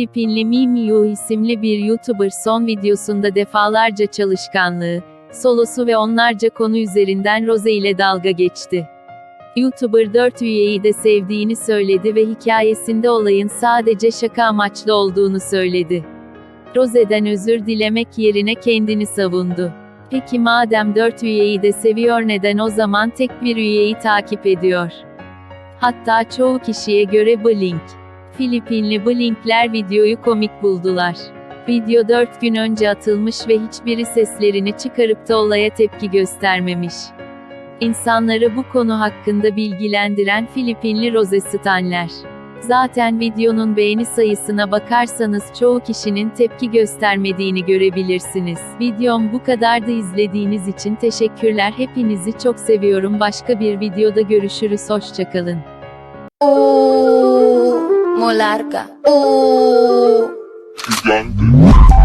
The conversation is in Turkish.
Filipinli Mimi Yu isimli bir YouTuber son videosunda defalarca çalışkanlığı, solosu ve onlarca konu üzerinden Rose ile dalga geçti. YouTuber 4 üyeyi de sevdiğini söyledi ve hikayesinde olayın sadece şaka amaçlı olduğunu söyledi. Rose'den özür dilemek yerine kendini savundu. Peki madem 4 üyeyi de seviyor neden o zaman tek bir üyeyi takip ediyor? Hatta çoğu kişiye göre Blink. Filipinli Blinkler videoyu komik buldular. Video 4 gün önce atılmış ve hiçbiri seslerini çıkarıp da olaya tepki göstermemiş. İnsanları bu konu hakkında bilgilendiren Filipinli Rose Stanler. Zaten videonun beğeni sayısına bakarsanız çoğu kişinin tepki göstermediğini görebilirsiniz. Videom bu kadar da izlediğiniz için teşekkürler. Hepinizi çok seviyorum. Başka bir videoda görüşürüz. Hoşçakalın. larga. Uh. Gigante.